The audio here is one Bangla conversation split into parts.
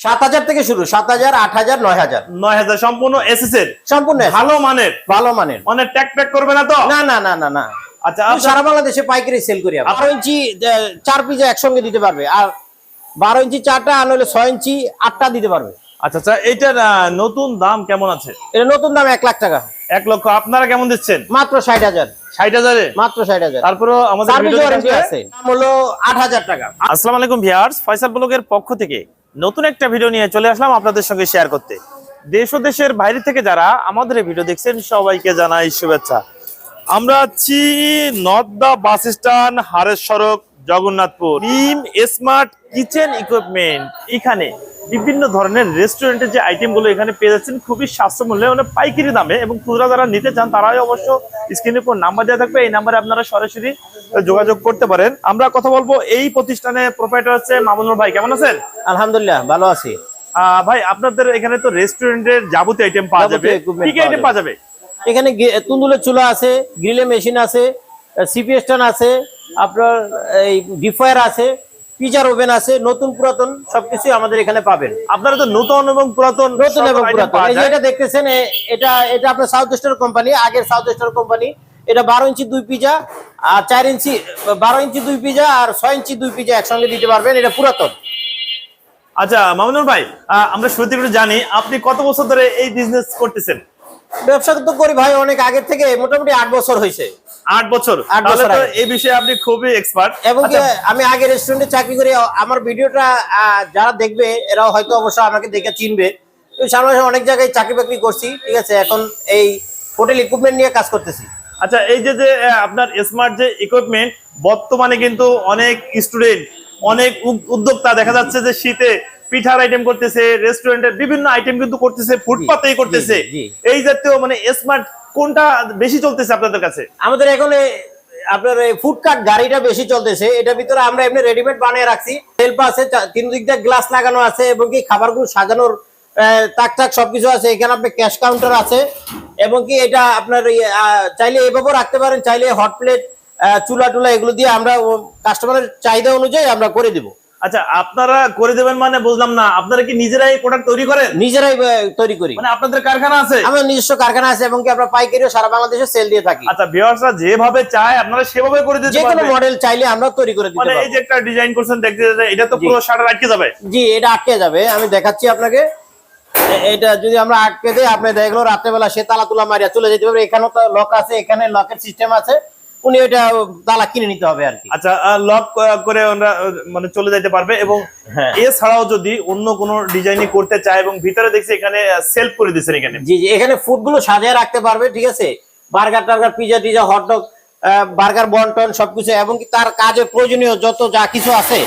সাত হাজার থেকে শুরু সাত হাজার আট হাজার নয় হাজার। নয় হাজার সম্পূর্ণ এসএস এর সম্পূর্ণ ভালো মানের। ভালো মানের। মানে ট্যাক ট্যাক করবে না তো? না না না না না। আচ্ছা আমি সারা বাংলাদেশে পাইকারি সেল করি আমি। বারো ইঞ্চি চার পিজা একসঙ্গে দিতে পারবে। আর বারো ইঞ্চি চারটা আর নইলে ছয় ইঞ্চি আটটা দিতে পারবে। আচ্ছা আচ্ছা এইটার আহ, নতুন দাম কেমন আছে? এটা নতুন দাম এক লাখ টাকা। এক লক্ষ আপনারা কেমন দিচ্ছেন? মাত্র ষাট হাজার। ষাট হাজারে? মাত্র ষাট হাজার। তারপরে আমাদের হলো আট হাজার টাকা। আসসালামু আলাইকুম ভিউয়ার্স ফয়সাল ব্লগের পক্ষ থেকে নতুন একটা ভিডিও নিয়ে চলে আসলাম আপনাদের সঙ্গে শেয়ার করতে। দেশ ও দেশের বাইরে থেকে যারা আমাদের ভিডিও দেখছেন, সবাইকে জানাই শুভেচ্ছা। আমরা আছি নর্দা বাস স্ট্যান্ড হারের সড়ক Jagannathpur. Team smart kitchen equipment এখানে বিভিন্ন ধরনের রেস্টুরেন্টের যে আইটেমগুলো এখানে পেয়ে যাচ্ছেন খুবই সাশ্রয় মূল্যে মানে পাইকারি দামে এবং খুচরা যারা নিতে চান তারাই অবশ্য স্ক্রিনের উপর নাম্বার দেওয়া থাকবে। এই নাম্বারে আপনারা সরাসরি যোগাযোগ করতে পারেন। আমরা কথা বলব এই প্রতিষ্ঠানে প্রোপাইটার হচ্ছে মামুনুর ভাই। কেমন আছেন? আলহামদুলিল্লাহ ভালো আছি। আহ, ভাই আপনাদের এখানে তো রেস্টুরেন্টের যাবতীয় আইটেম পাওয়া যাবে। কি কি আইটেম পাওয়া যাবে? এখানে তুন্দুলের চুলা আছে গ্রিলে মেশিন আছে সিপি স্ট্যান্ড আছে আপনার এই ডিফায়ার আছে পিজার ওভেন আছে নতুন পুরাতন সবকিছু আমাদের এখানে পাবেন। আপনারা তো নতুন এবং পুরাতন নতুন এবং পুরাতন। এই যে এটা দেখতেছেন এটা এটা আপনার সাউথ স্টার কোম্পানি আগের সাউথ স্টার কোম্পানি এটা বারো ইঞ্চি দুই পিজা আর চার ইঞ্চি বারো ইঞ্চি দুই পিজা আর ছয় ইঞ্চি দুই পিজা একসঙ্গে দিতে পারবেন এটা পুরাতন। আচ্ছা মামুনুর ভাই আমরা শুরুতে একটু জানি আপনি কত বছর ধরে এই বিজনেস করতেছেন? ব্যবসা তো করি ভাই অনেক আগের থেকে মোটামুটি আট বছর হয়েছে আট বছর। তাহলে তো এই বিষয়ে আপনি খুবই এক্সপার্ট এবং আমি আগে রেস্টুরেন্টে চাকরি করি আমার ভিডিওটা যারা দেখবে এরাও হয়তো অবশ্য আমাকে দেখে চিনবে। তো সামনে অনেক জায়গায় চাকরি বাকরি করছি ঠিক আছে? এখন এই হোটেল ইকুইপমেন্ট নিয়ে কাজ করতেছি। আচ্ছা এই যে যে আপনার স্মার্ট যে ইকুইপমেন্ট বর্তমানে কিন্তু অনেক স্টুডেন্ট অনেক উদ- উদ্যোক্তা দেখা যাচ্ছে যে শীতে পিঠার আইটেম করতেছে রেস্টুরেন্টের বিভিন্ন আইটেম কিন্তু করতেছে ফুটপাতেই করতেছে। এই জাতীয় মানে স্মার্ট কোনটা বেশি চলতেছে আপনাদের কাছে? আমাদের এখন আপনার ফুড কার্ট গাড়িটা বেশি চলতেছে। এটার ভিতরে আমরা এমনি রেডিমেড বানিয়ে রাখছি। সেলফ আছে তিন দিক দিয়ে গ্লাস লাগানো আছে এবং কি খাবারগুলো সাজানোর তাক তাক সবকিছু আছে। এখানে আপনার ক্যাশ কাউন্টার আছে এবং কি এটা আপনার চাইলে এভাবেও রাখতে পারেন, চাইলে হট প্লেট চুলা টুলা এগুলো দিয়ে আমরা কাস্টমারের চাহিদা অনুযায়ী আমরা করে দিব। আচ্ছা আপনারা করে দেবেন মানে বুঝলাম না। আপনারা কি নিজেরাই প্রোডাক্ট তৈরি করেন? নিজেরাই তৈরি করি। মানে আপনাদের কারখানা আছে? আমার নিজস্ব কারখানা আছে এবং কি আমরা পাইকারিও সারা বাংলাদেশে সেল দিয়ে থাকি। আচ্ছা ভিউয়ার্সরা যেভাবে চায় আপনারা সেভাবে করে দিতে যে কোনো মডেল চাইলে আমরা তৈরি করে দিতে মানে এই যে একটা ডিজাইন করছেন দেখতে এটা তো পুরো শাটার আটকে যাবে। জি এটা আটকে যাবে। আমি দেখাচ্ছি আপনাকে। এটা যদি আমরা আটকে দিই আপনি দেখল রাত্রেবেলা সে তালা তুলা মারিয়া চলে যেতে পারবে। এখানেও তো লক আছে এখানে লকের সিস্টেম আছে। উনি ওইটা তালা কিনে নিতে হবে আর কি। আচ্ছা লক করে আহ, মানে চলে যেতে পারবে এবং হ্যাঁ। এছাড়াও যদি অন্য কোনো ডিজাইনই করতে চায় এবং ভিতরে দেখছি এখানে সেলফ করে দিচ্ছেন এখানে। জি জি এখানে ফুডগুলো সাজিয়ে রাখতে পারবে ঠিক আছে? বার্গার টার্গার পিজা টিজা হটডগ বার্গার বন্টন সবকিছু এবং কি তার কাজে প্রয়োজনীয় যত যা কিছু আছে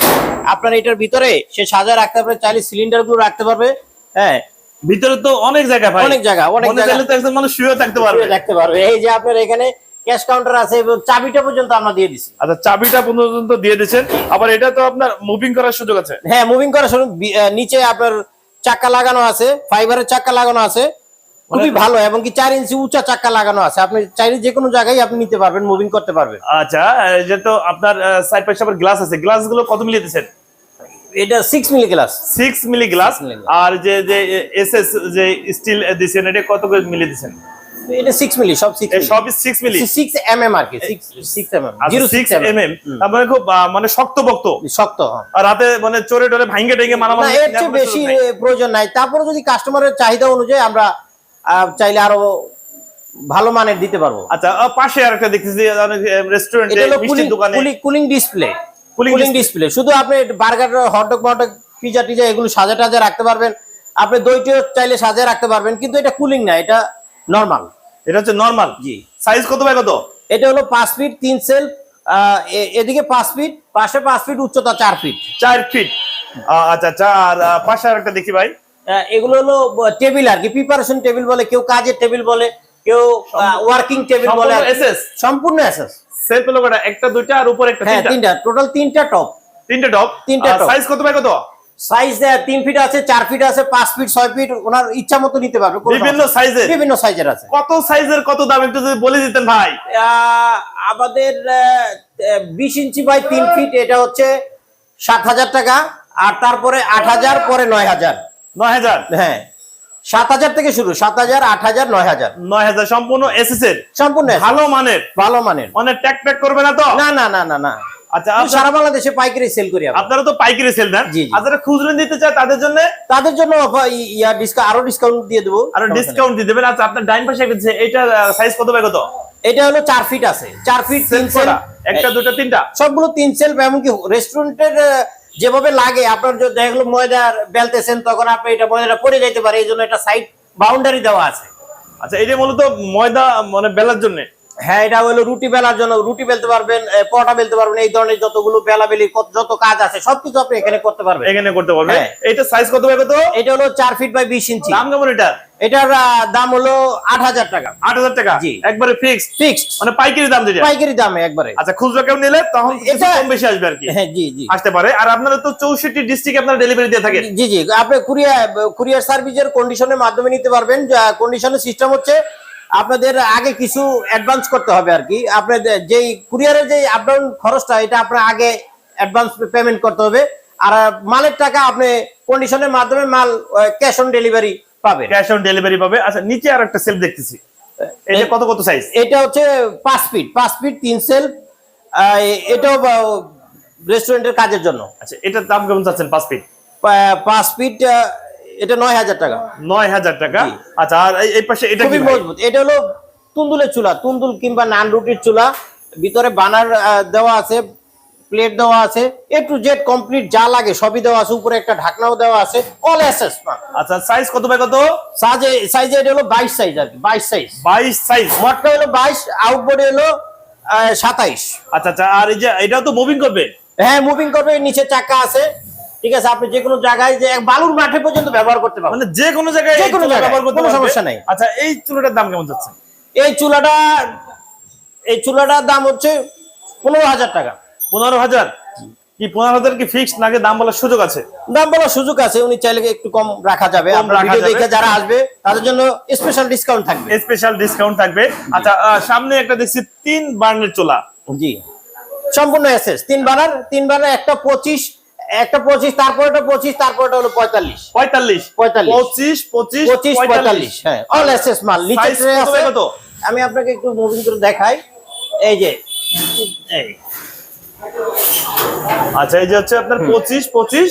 আপনার এটার ভিতরে সে সাজিয়ে রাখতে পারবে চাইলে সিলিন্ডারগুলো রাখতে পারবে হ্যাঁ। ভিতরে তো অনেক জায়গা ভাই। অনেক জায়গা, অনেক জায়গা। তো একজন মানুষ শুয়ে থাকতে পারবে। রাখতে পারবে। এই যে আপনার এখানে ক্যাশ কাউন্টার আছে এবং চাবিটা পর্যন্ত আমরা দিয়ে দিছি। আচ্ছা চাবিটা পর্যন্ত দিয়ে দিচ্ছেন আবার এটা তো আপনার মুভিং করার সুযোগ আছে। হ্যাঁ মুভিং করার আহ, নিচে আপনার চাক্কা লাগানো আছে ফাইবারের চাক্কা লাগানো আছে। খুবই ভালো এবং কি চার ইঞ্চি উঁচা চাক্কা লাগানো আছে। আপনি চাইলে যে কোনো জায়গায় আপনি নিতে পারবেন মুভিং করতে পারবেন। আচ্ছা যে তো আপনার সাইড পাশে আবার গ্লাস আছে। গ্লাসগুলো কত মিলিয়ে দিচ্ছেন এটা six mil glass six mil glass আর যে যে এস এস যে স্টিল দিচ্ছেন এটা কত করে মিলিয়ে দিচ্ছেন এটা সিক্স মিলি সব সিক্স এই সবই six mil six M M আর কি six six M M zero six six M M তার মানে খুব মানে শক্ত শক্ত হ্যাঁ। আর রাতে মানে চোরে টোরে ভাঙ্গে টেঙ্গে না মারামারি এর চেয়ে বেশি প্রয়োজন নাই। তারপরে যদি কাস্টমারের চাহিদা অনুযায়ী আমরা চাইলে আরও ভালো মানের দিতে পারব। আচ্ছা পাশে আরেকটা দেখতেছি রেস্টুরেন্টে কুলিং মিষ্টির দোকানে। কুলিং ডিসপ্লে কুলিং ডিসপ্লে শুধু আপনি বার্গার হটডগ মটক পিজা টিজা এগুলো সাজা টাজা রাখতে পারবেন। আপনি দইটিও চাইলে সাজিয়ে রাখতে পারবেন কিন্তু এটা কুলিং না এটা নর্মাল এটা হচ্ছে নরমাল জি। সাইজ কত বাই কত? এটা হলো পাঁচ ফিট তিন সেল এদিকে পাঁচ ফিট পাশে পাঁচ ফিট উচ্চতা চার ফিট চার ফিট আচ্ছা আচ্ছা আর পাশে আরেকটা দেখি ভাই। এগুলো হলো টেবিল আর কি। প্রিপারেশন টেবিল বলে কেউ কাজের টেবিল বলে কেউ ওয়ার্কিং টেবিল বলে এসএস সম্পূর্ণ অ্যাসেস সেলফ লোকটা একটা দুইটা আর উপরে একটা হ্যাঁ তিনটা? তিনটা। টোটাল তিনটা টপ তিনটা টপ তিনটা টপ সাইজ কত বাই কত? সাইজ তিন ফিট আছে চার ফিট আছে পাঁচ ফিট ছয় ফিট ওনার ইচ্ছা মতো নিতে পারবে বিভিন্ন সাইজের বিভিন্ন সাইজের আছে। কত সাইজের কত দাম একটু যদি বলে দিতেন ভাই। আমাদের বিশ ইঞ্চি বাই তিন ফিট এটা হচ্ছে সাত হাজার টাকা আর তারপরে আট হাজার পরে নয় হাজার। নয় হাজার? হ্যাঁ। সাত হাজার থেকে শুরু সাত হাজার আট হাজার নয় হাজার। নয় হাজার সম্পূর্ণ এসএস এর? সম্পূর্ণ ভালো মানের? ভালো মানের। মানে ট্যাক ট্যাক করবে না তো? না না না না না। আচ্ছা সারা বাংলাদেশে পাইকারি সেল করি আপনারা তো পাইকারি সেল দেন জি, জি। আর যারা খুচরো নিতে চায় তাদের জন্য? তাদের জন্য ইয়া ডিসকাউন্ট আরও ডিসকাউন্ট দিয়ে দেবো। আরও ডিসকাউন্ট দিয়ে দেবেন। আচ্ছা আপনার ডাইন পাশে এটা সাইজ কত বাই কত? এটা হলো চার ফিট আছে। চার ফিট তিন সেল একটা দুটো তিনটা? সবগুলো তিন সেল এমনকি রেস্টুরেন্টের যেভাবে লাগে আপনার দেখা গেলো ময়দা বেলতেছেন তখন আপনি এটা ময়দাটা পরে যাইতে পারে এই জন্য একটা সাইড বাউন্ডারি দেওয়া আছে। আচ্ছা এটা মূলত ময়দা মানে বেলার জন্য। হ্যাঁ এটা হলো রুটি বেলার জন্য। রুটি বেলতে পারবেন পরোটা বেলতে পারবেন এই ধরনের যতগুলো বেলাবেলি কত- যত কাজ আছে সবকিছু আপনি এখানে করতে পারবেন। এখানে করতে পারবে হ্যাঁ। এটা সাইজ কত বাই কত? এটা হলো চার ফিট বাই বিশ ইঞ্চি দাম কেমন এটা? এটার দাম হলো আট হাজার টাকা। আট হাজার টাকা? জি। একবারে ফিক্সড ফিক্সড মানে পাইকারি দাম যেটা? পাইকারি দামে একবারে। আচ্ছা খুচরো কেউ নিলে তখন কিছু এটা- কম বেশি আসবে আর কি। হ্যাঁ জি জি। আসতে পারে। আর আপনারা তো চৌষট্টি ডিস্ট্রিক্ট আপনারা ডেলিভারি দিয়ে থাকেন। জি জি। আপনি কুরিয়ার কুরিয়ার সার্ভিসের কন্ডিশনের মাধ্যমে নিতে পারবেন। কন্ডিশনের সিস্টেম হচ্ছে আপনাদের আগে কিছু অ্যাডভান্স করতে হবে আর কি। আপনাদের যেই কুরিয়ারের যে আপডাউন খরচটা এটা আপনার আগে অ্যাডভান্স পেমেন্ট করতে হবে। আর মালের টাকা আপনি কন্ডিশনের মাধ্যমে মাল ক্যাশ অন ডেলিভারি পাবেন। ক্যাশ অন ডেলিভারি পাবে। আচ্ছা নিচে আর একটা সেল দেখতেছি এটা কত কত সাইজ এটা হচ্ছে পাঁচ ফিট পাঁচ ফিট তিন সেল এটাও রেস্টুরেন্টের কাজের জন্য। আচ্ছা এটার দাম কেমন চাচ্ছেন পাঁচ ফিট পাঁচ ফিট এটা নয় হাজার টাকা। নয় হাজার টাকা? আচ্ছা আর এই- পাশে এটা খুবই মজবুত। এটা হলো তুন্দুলের চুলা তুন্দুল কিংবা নান রুটির চুলা। ভিতরে বানার দেওয়া আছে প্লেট দেওয়া আছে। এ টু জেড কমপ্লিট যা লাগে সবই দেওয়া আছে। উপরে একটা ঢাকনাও দেওয়া আছে। অল অ্যাসেস আচ্ছা সাইজ কত বাই কত? সাইজে সাইজে এটা হলো বাইশ সাইজ আর কি বাইশ সাইজ বাইশ সাইজ মটকা হলো বাইশ আউটবোর্ডে হলো সাতাইশ। আচ্ছা আচ্ছা আর এই যে এটাও তো মুভিং করবে? হ্যাঁ মুভিং করবে নিচে চাকা আছে। ঠিক আছে আপনি যে কোনো জায়গায় যে বালুর মাঠে পর্যন্ত ব্যবহার করতে পারবেন। মানে যে কোনো জায়গায় যে কোনো জায়গায়, ব্যবহার করতে কোনো সমস্যা নাই। আচ্ছা এই চুলাটার দাম কেমন যাচ্ছে? এই চুলাটা এই চুলাটার দাম হচ্ছে পনেরো হাজার টাকা। পনেরো হাজার? কি পনেরো হাজার কি ফিক্সড নাকি দাম বলার সুযোগ আছে? দাম বলার সুযোগ আছে উনি চাইলে একটু কম রাখা যাবে। ভিডিও দেখে যারা আসবে তাদের জন্য স্পেশাল ডিসকাউন্ট থাকবে। স্পেশাল ডিসকাউন্ট থাকবে। আচ্ছা সামনে একটা দেখছি তিন বার্নের চুলা। জি। সম্পূর্ণ এসএস। তিন বানার তিন বানার একটা পঁচিশ একটা পঁচিশ তারপরটা পঁচিশ তারপরটা হলো পঁয়তাল্লিশ। পঁয়তাল্লিশ। পঁয়তাল্লিশ। পঁচিশ পঁচিশ পঁচিশ পঁয়তাল্লিশ। হ্যাঁ অল এসএস মাল। নিচে কত? আমি আপনাকে একটু মুভিং করে দেখাই। এই যে এই। আচ্ছা এই যে হচ্ছে আপনার পঁচিশ পঁচিশ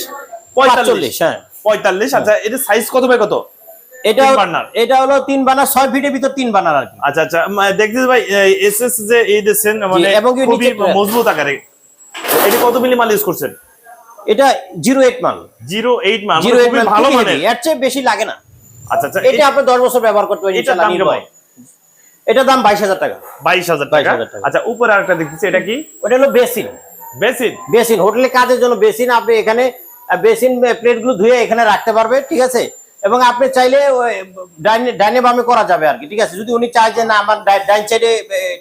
পঁয়তাল্লিশ। হ্যাঁ। পঁয়তাল্লিশ আচ্ছা এটা সাইজ কত বাই কত? এটা তিন বার্নার। এটা হলো তিন বানার ছয় ফিটের ভিতর তিন বানার আর আচ্ছা আচ্ছা ভাই যে এই দিচ্ছেন মানে এবং মজবুত আকারে। এটা কত মিলি মাল ইউজ করছেন? এটা জিরো এইট মাল জিরো এইট মাল জিরো মানে এইট ভালো মানে এর চেয়ে বেশি লাগে না। আচ্ছা আচ্ছা এটা আপনি দশ বছর ব্যবহার করতে পারেন এটা ইনশাআল্লাহ দাম নির্ভয়। কেমন দাম বাইশ হাজার টাকা। বাইশ হাজার টাকা? 22,000 টাকা। আচ্ছা উপরে আরেকটা দেখতেছি এটা কি? ওটা হলো বেসিন। বেসিন? বেসিন হোটেলে কাজের জন্য বেসিন আপনি এখানে বেসিন প্লেটগুলো ধুয়ে এখানে রাখতে পারবে ঠিক আছে? এবং আপনি চাইলে ডাইনে বামে করা যাবে আর কি ঠিক আছে? যদি উনি চায় যে না আমার ডাই- ডাইন সাইডে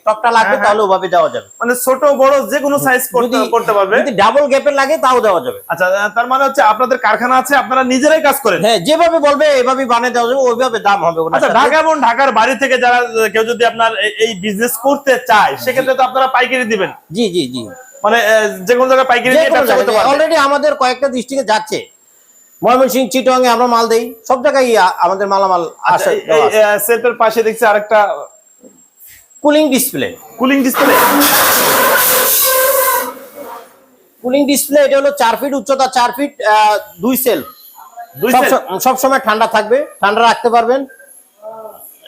টপটা লাগবে হ্যাঁ, হ্যাঁ। তাহলে ওভাবে দেওয়া যাবে। মানে ছোট বড় যে কোনো সাইজ করতে করতে পারবে। যদি ডাবল গ্যাপের লাগে তাও দেওয়া যাবে। আচ্ছা তার মানে হচ্ছে আপনাদের কারখানা আছে আপনারা নিজেরাই কাজ করেন? হ্যাঁ যেভাবে বলবে এভাবে বানিয়ে দেওয়া যাবে ওইভাবে দাম হবে আচ্ছা ঢাকা এবং ঢাকার বাড়ি থেকে যারা কেউ যদি আপনার এই- বিজনেস করতে চায় সেক্ষেত্রে তো আপনারা পাইকারি দিবেন। জি জি জি। মানে যে কোনো জায়গায় পাইকারি অলরেডি আমাদের কয়েকটা ডিস্ট্রিক্টে যাচ্ছে। ময়মনসিংহ চিটং এ আমরা মাল দেই। সব জায়গায় আমাদের মালামাল আচ্ছা আসে সেলফের পাশে দেখছি আরেকটা cooling display. Cooling display. Cooling display এটা হলো চার ফিট উচ্চতা চার ফিট দুই সেল। দুই সব সেল? স- সব সময় ঠান্ডা থাকবে ঠান্ডা রাখতে পারবেন।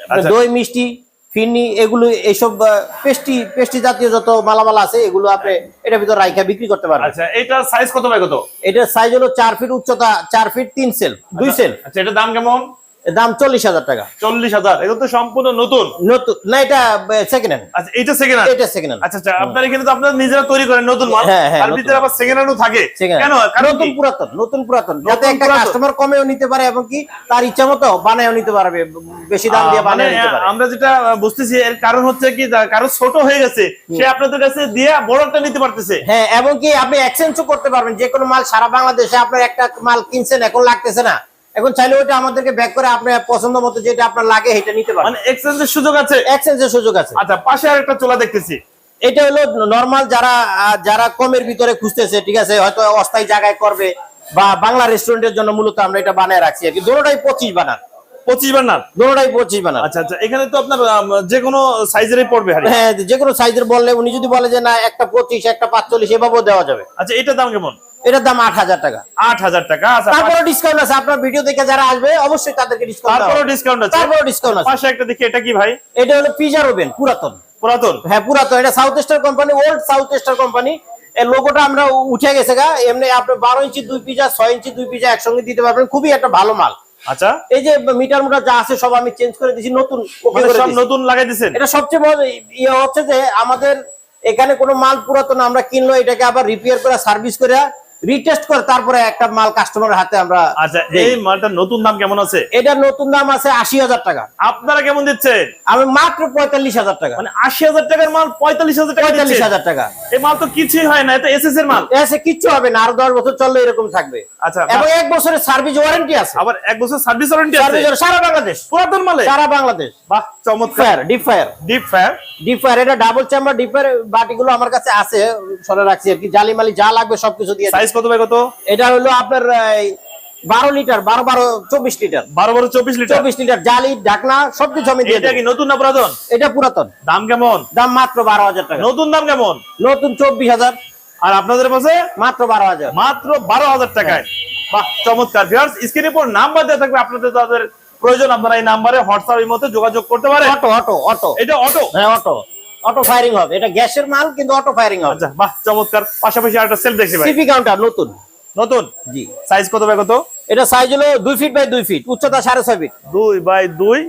আচ্ছা। দই মিষ্টি ফিরনি এগুলো এইসব পেস্টি পেস্টি জাতীয় যত মালামাল আছে এগুলো আপনি এটার ভিতর রাইখা বিক্রি করতে পারেন আচ্ছা এটার সাইজ কত বাই কত? এটার সাইজ হলো চার ফিট উচ্চতা চার ফিট তিন সেল দুই সেল আচ্ছা এটার দাম কেমন? দাম চল্লিশ হাজার টাকা। চল্লিশ হাজার এটা তো সম্পূর্ণ নতুন। নতুন না এটা সেকেন্ড হ্যান্ড আচ্ছা এটা সেকেন্ড এটা সেকেন্ড হ্যান্ড আচ্ছা আচ্ছা আপনার এখানে তো আপনারা নিজেরা তৈরি করেন নতুন মাল। হ্যাঁ, হ্যাঁ, তার ভিতরে আবার সেকেন্ড হ্যান্ডও থাকে। কেন? কারণ নতুন পুরাতন নতুন পুরাতন। যাতে একটা কাস্টমার কমেও নিতে পারে এবং কি তার ইচ্ছা মতো বানায়ও নিতে পারবে বেশি দাম দিয়ে মানে নিতে পারে। আমরা যেটা বুঝতেছি এর কারণ হচ্ছে কি কারও ছোট হয়ে গেছে। সে আপনাদের কাছে দিয়ে বড়টা নিতে পারতেছে। হ্যাঁ এবং কি আপনি এক্সচেঞ্জও করতে পারবেন। যে কোনো মাল সারা বাংলাদেশে আপনার একটা মাল কিনছেন এখন লাগতেছে না। এখন চাইলে ওটা আমাদেরকে ব্যাক করে আপনার পছন্দ মতো যেটা আপনার লাগে সেটা নিতে পারবেন মানে এক্সচেঞ্জের সুযোগ আছে? এক্সচেঞ্জের সুযোগ আছে। আচ্ছা পাশে আরেকটা চোলা দেখতেছি। এটা হলো নর্মাল যারা যারা কমের ভিতরে খুঁজতেছে ঠিক আছে? হয়তো অস্থায়ী জায়গায় করবে বা বাংলা রেস্টুরেন্টের জন্য মূলত আমরা এটা বানায় রাখছি আর কি। দোনোটাই পঁচিশ বানার পঁচিশ বান্নার দোনোটাই পঁচিশ বানার আচ্ছা আচ্ছা এখানে তো আপনার যে কোনো সাইজেরই পড়বে হ্যাঁ যে কোনো সাইজের বললে উনি যদি বলে যে না একটা পঁচিশ একটা পাঁচচল্লিশ এভাবেও দেওয়া যাবে। আচ্ছা এটার দাম কেমন? এটার দাম আট হাজার টাকা। আট হাজার টাকা আচ্ছা তারপরে ডিসকাউন্ট আছে আপনার ভিডিও দেখে যারা আসবে অবশ্যই তাদেরকে ডিসকাউন্ট তারপরেও ডিসকাউন্ট আছে? তারপরে ডিসকাউন্ট আছে। পাশে একটা দেখি এটা কি ভাই? এটা হলো পিজার ওভেন পুরাতন। পুরাতন? হ্যাঁ পুরাতন। এটা south company old south company এর লোগোটা আমরা উঠে গেছে গা। এমনি আপনি বারো ইঞ্চি দুই পিজা ছয় ইঞ্চি দুই পিজা একসঙ্গে দিতে পারবেন। খুবই একটা ভালো মাল। আচ্ছা। এই যে মিটার মোটার যা আছে সব আমি চেঞ্জ করে দিয়েছি নতুন মানে সব নতুন লাগাই দিছেন এটা সবচেয়ে বড় ইয়ে হচ্ছে যে আমাদের এখানে কোনো মাল পুরাতন আমরা কিনলো এটাকে আবার রিপেয়ার করে সার্ভিস করে রিটেস্ট করে তারপরে একটা মাল কাস্টমারের হাতে আমরা আচ্ছা এই মালটার নতুন দাম কেমন আছে? এটার নতুন দাম আছে আশি হাজার টাকা। আপনারা কেমন দিচ্ছেন? আমি মাত্র পঁয়তাল্লিশ হাজার টাকা। মানে আশি হাজার টাকার মাল পঁয়তাল্লিশ হাজার টাকা পঁয়তাল্লিশ হাজার টাকা। এই মাল তো কিছুই হয় না এটা এসএস এর মাল। এসে কিচ্ছু হবে না আরও দশ বছর চললে এরকম থাকবে। আচ্ছা এবং এক বছরের সার্ভিস ওয়ারেন্টি আছে। আবার এক বছর সার্ভিস ওয়ারেন্টি আছে? সারা বাংলাদেশ। পুরাতন মালে? সারা বাংলাদেশ। বাহ চমৎকার। Deep fryer deep fryer deep fryer এটা ডাবল চেম্বার ডিপ ফায়ার বাটিগুলো আমার কাছে আছে সরে রাখছি আর কি। জালি মালি যা লাগবে সবকিছু দিয়ে কত বাই কত? এটা হলো আপনার বারো লিটার বারো বারো চব্বিশ লিটার। বারো বারো চব্বিশ লিটার? চব্বিশ লিটার জালি ঢাকনা সবকিছু আমি এটা কি নতুন না পুরাতন? এটা পুরাতন। দাম কেমন? দাম মাত্র বারো হাজার টাকা। নতুন দাম কেমন? নতুন চব্বিশ হাজার। আর আপনাদের পাশে? মাত্র বারো হাজার। মাত্র বারো হাজার টাকায়। বাহ চমৎকার। ভিউয়ার্স স্ক্রিনের উপর নাম্বার দেওয়া থাকবে। আপনাদের তাদের প্রয়োজন আপনারা এই নাম্বারে হোয়াটসঅ্যাপ এর মধ্যে যোগাযোগ করতে পারেন। Auto auto auto. এটা অটো? হ্যাঁ অটো। অটো ফায়ারিং হবে। এটা গ্যাসের মাল কিন্তু অটো ফায়ারিং হবে। আচ্ছা বাহ চমৎকার। পাশাপাশি আরেকটা সেলফ দেখছি ভাই। সিপি কাউন্টার নতুন। নতুন? জি। সাইজ কত বাই কত? এটা সাইজ হলো দুই ফিট বাই দুই ফিট উচ্চতা সাড়ে ছয় ফিট দুই বাই দুই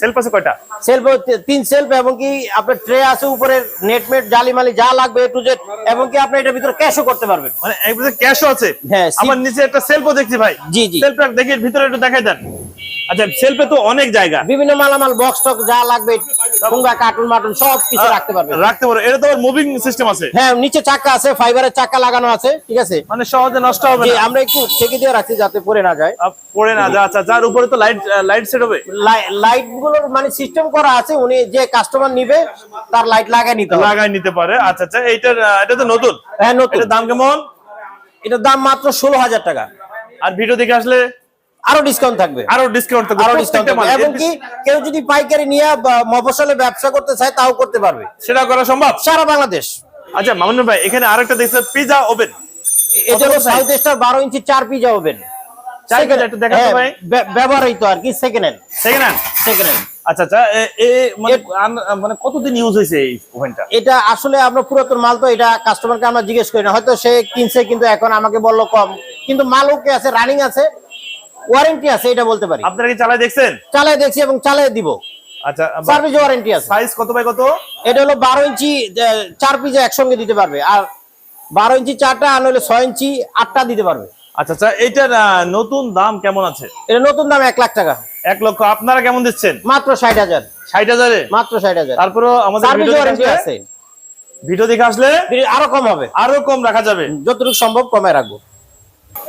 সেলফ আছে কয়টা? সেলফ তিন সেলফ এবং কি আপনার ট্রে আছে উপরে নেট মেট জালি মালি যা লাগবে টু জেড এবং কি আপনি এটার ভিতরে ক্যাশও করতে পারবেন। মানে একবারে ক্যাশও আছে? হ্যাঁ, আমার নিচে একটা সেলফও দেখছি ভাই। জি, জি। সেলফটা দেখি ভিতরে একটু দেখাই দেন। আচ্ছা সেলফে তো অনেক জায়গা। বিভিন্ন মালামাল বক্স টক যা লাগবে ঠুঙ্গা কার্টুন মাটুন সব কিছু রাখতে পারবেন রাখতে পারো। এটা তো মুভিং সিস্টেম আছে। হ্যাঁ নিচে চাকা আছে ফাইবারের চাকা লাগানো আছে ঠিক আছে? মানে সহজে নষ্ট হবে না। আমরা একটু ঠেকে দিয়ে রাখছি যাতে পড়ে না যায়। পড়ে না যা আচ্ছা যার উপরে তো লাইট লাইট সেট হবে? লাইটগুলোর মানে সিস্টেম করা আছে উনি যে কাস্টমার নিবে তার লাইট লাগাই নিতে লাগাই নিতে পারে। আচ্ছা আচ্ছা এইটার এটা তো নতুন? হ্যাঁ নতুন। দাম কেমন? এটার দাম মাত্র ষোলো হাজার টাকা। আর ভিডিও দেখে আসলে আরও ডিসকাউন্ট থাকবে। আরও ডিসকাউন্ট থাকবে। আরও ডিসকাউন্ট এবং কি কেউ যদি পাইকারি নিয়ে মফসলে ব্যবসা করতে চায় তাও করতে পারবে। সেটা করা সম্ভব? সারা বাংলাদেশ। আচ্ছা মামুন ভাই এখানে আরেকটা দেখছে পিজা ওভেন এটা হলো সাউথ স্টার বারো ইঞ্চি চার পিজা হ্যাঁ, ভাই। ব্য- ব্যবহৃত আর কি second hand second hand second hand আচ্ছা আচ্ছা মানে মানে কতদিন ইউজ হয়েছে এই ওভেনটা এটা আসলে আমরা পুরাতন মাল তো এটা কাস্টমারকে আমরা জিজ্ঞেস করি না। হয়তো সে কিনছে কিন্তু এখন আমাকে বলল কম। কিন্তু মাল ওকে আছে রানিং আছে। ওয়ারেন্টি আছে এটা বলতে পারি। আপনারা কি চালাই দেখছেন? চালাই দেখছি এবং চালাই দিব। আচ্ছা সার্ভিস ওয়ারেন্টি আছে। সাইজ কত বাই কত? এটা হলো বারো ইঞ্চি আহ, চার পিজা একসঙ্গে দিতে পারবে। আর বারো ইঞ্চি চারটা আর নইলে ছয় ইঞ্চি আটটা দিতে পারবে। আচ্ছা আচ্ছা আহ, নতুন দাম কেমন আছে? এটা নতুন দাম এক লাখ টাকা। এক লক্ষ আপনারা কেমন দিচ্ছেন? মাত্র ষাট হাজার। ষাট হাজারে? মাত্র ষাট হাজার। তারপরে আমাদের সার্ভিস ওয়ারেন্টি আছে। ভিডিও দেখে আসলে আরও কম হবে। আরও কম রাখা যাবে। যতটুকু সম্ভব কমে রাখব।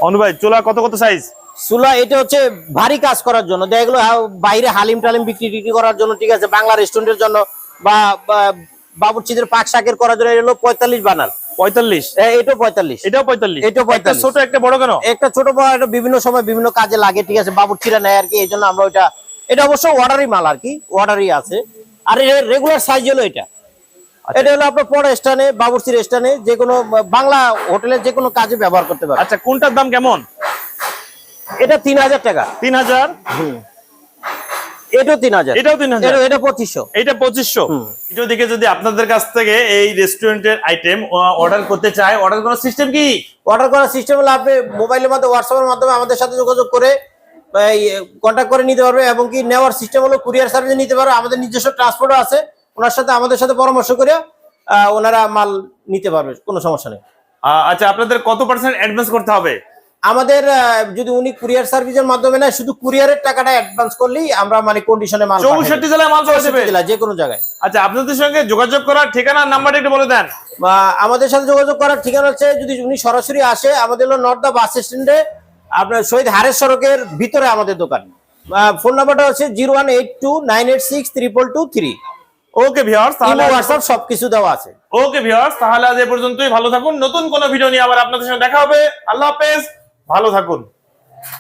অনু ভাই চুলা কত কত সাইজ চুলা এটা হচ্ছে ভারী কাজ করার জন্য। দেখা গেলো হ্যাঁ, বাইরে হালিম টালিম বিক্রি টিক্রি করার জন্য ঠিক আছে বাংলা রেস্টুরেন্টের জন্য বা বাবুর্চিদের পাক শাকের করার জন্য এটা পঁয়তাল্লিশ বানান। পঁয়তাল্লিশ? এটাও পঁয়তাল্লিশ। এটাও পঁয়তাল্লিশ? এটাও একটা 45 ছোট একটা বড় কেন? একটা ছোট বড় একটা বিভিন্ন সময় বিভিন্ন কাজে লাগে ঠিক আছে বাবুর্চিরা নেয় আর কি এই জন্য আমরা ওইটা এটা অবশ্য অর্ডারই মাল আর কি অর্ডারই আছে। আর রেগুলার সাইজ হলো এটা। এটা হলো আপনার পরে স্টানে বাবুর্চির স্টানে যে কোনো বাংলা হোটেলের যে কোনো কাজে ব্যবহার করতে পারে আচ্ছা কোনটার দাম কেমন? এটা তিন হাজার টাকা। তিন হাজার? এটাও তিন হাজার। এটাও তিন হাজার? এটা- এটা পঁচিশশো। এইটা পঁচিশশো? দেখে যদি আপনাদের কাছ থেকে এই রেস্টুরেন্টের আইটেম অর্ডার করতে চায় অর্ডার করার সিস্টেম কি? অর্ডার করার সিস্টেম হলো আপনি মোবাইলের মাধ্যমে হোয়াটসঅ্যাপের মাধ্যমে আমাদের সাথে যোগাযোগ করে কন্ট্যাক্ট করে নিতে পারবে এবং কি নেওয়ার সিস্টেম হলো কুরিয়ার সার্ভিস নিতে পারবে আমাদের নিজস্ব ট্রান্সপোর্টও আছে ওনার সাথে আমাদের সাথে পরামর্শ করে ওনারা মাল নিতে পারবে কোনো সমস্যা নেই। আচ্ছা আপনাদের কত পার্সেন্ট অ্যাডভান্স করতে হবে? আমাদের যদি উনি কুরিয়ার সার্ভিসের মাধ্যমে না শুধু কুরিয়ারের টাকাটা অ্যাডভান্স করলেই আমরা মানে কন্ডিশনে মাল চৌষট্টি। জেলায় মাল পাওয়া যাবে জেলা, যে কোনো জায়গায়। আচ্ছা আপনাদের সঙ্গে যোগাযোগ করার ঠিকানা নাম্বারটা একটু বলে দেন। আমাদের সাথে যোগাযোগ করার ঠিকানা হচ্ছে যদি উনি সরাসরি আসে আমাদের হলো নর্থ দা বাস স্ট্যান্ডে আপনার শহীদ হারের সড়কের ভিতরে আমাদের দোকান। ফোন নাম্বারটা হচ্ছে zero one eight two nine eight six triple two three. Okay viewers তাহলে হোয়াটসঅ্যাপ সবকিছু দেওয়া আছে। ওকে ভিউয়ার্স তাহলে আজ এ পর্যন্তই ভালো থাকুন। নতুন কোনো ভিডিও নিয়ে আবার আপনাদের সঙ্গে দেখা হবে। আল্লাহ হাফেজ। ভালো থাকুন।